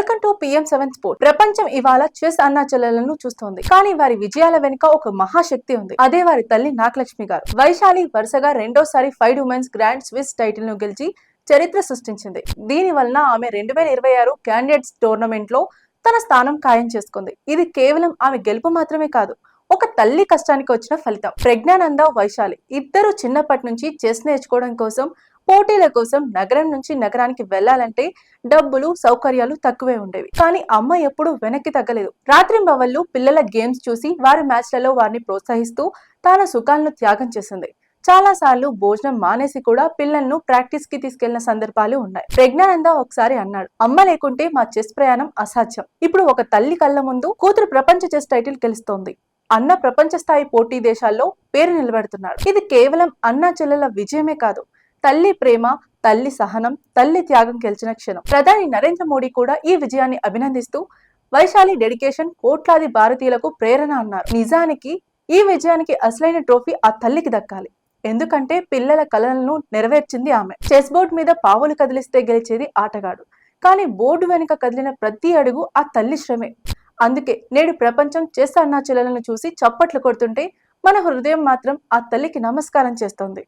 Welcome to PM seven sport ప్రపంచం ఇవాళ chess అన్నా చూస్తోంది. కానీ వారి విజయాల వెనుక ఒక మహాశక్తి ఉంది. అదే వారి తల్లి నాగలక్ష్మి గారు. వైశాలి వరుసగా రెండోసారి ఫైవ్ ఉమెన్స్ గ్రాండ్ స్విస్ టైటిల్ను గెలిచి చరిత్ర సృష్టించింది. దీని వలన ఆమె రెండు వేల ఇరవై ఆరు క్యాండిడేట్స్ టోర్నమెంట్లో తన స్థానం ఖాయం చేసుకుంది. ఇది కేవలం ఆమె గెలుపు మాత్రమే కాదు ఒక తల్లి కష్టానికి వచ్చిన ఫలితం. ప్రజ్ఞానంద వైశాలి ఇద్దరు చిన్నప్పటి నుంచి చెస్ నేర్చుకోవడం కోసం పోటీల కోసం నగరం నుంచి నగరానికి వెళ్ళాలంటే డబ్బులు సౌకర్యాలు తక్కువే ఉండేవి. కానీ అమ్మ ఎప్పుడూ వెనక్కి తగ్గలేదు. రాత్రింబవళ్ళు పిల్లల గేమ్స్ చూసి వారి మ్యాచ్లలో వారిని ప్రోత్సహిస్తూ తాను సుఖాలను త్యాగం చేసింది. చాలా సార్లు భోజనం మానేసి కూడా పిల్లలను ప్రాక్టీస్కి తీసుకెళ్ళిన సందర్భాలు ఉన్నాయి. ప్రజ్ఞానంద ఒకసారి అన్నాడు అమ్మ లేకుంటే మా చెస్ ప్రయాణం అసాధ్యం. ఇప్పుడు ఒక తల్లి కళ్ళ ముందు కూతురు ప్రపంచ చెస్ టైటిల్ గెలుస్తోంది. అన్న ప్రపంచ స్థాయి పోటీ దేశాల్లో పేరు నిలబెడుతున్నాడు. ఇది కేవలం అన్న చెల్లెల విజయమే కాదు. తల్లి ప్రేమ తల్లి సహనం తల్లి త్యాగం గెలిచిన క్షణం. ప్రధాని నరేంద్ర మోడీ కూడా ఈ విజయాన్ని అభినందిస్తూ వైశాలి డెడికేషన్ కోట్లాది భారతీయులకు ప్రేరణ అన్నారు. నిజానికి ఈ విజయానికి అసలైన ట్రోఫీ ఆ తల్లికి దక్కాలి. ఎందుకంటే పిల్లల కలలను నెరవేర్చింది ఆమె. చెస్ బోర్డ్ మీద పావులు కదిలిస్తే గెలిచేది ఆటగాడు. కానీ బోర్డు వెనుక కదిలిన ప్రతి అడుగు ఆ తల్లి శ్రమే. అందుకే నేడు ప్రపంచం చెస్ అన్నా చెల్లెలను చూసి చప్పట్లు కొడుతుంటే మన హృదయం మాత్రం ఆ తల్లికి నమస్కారం చేస్తోంది.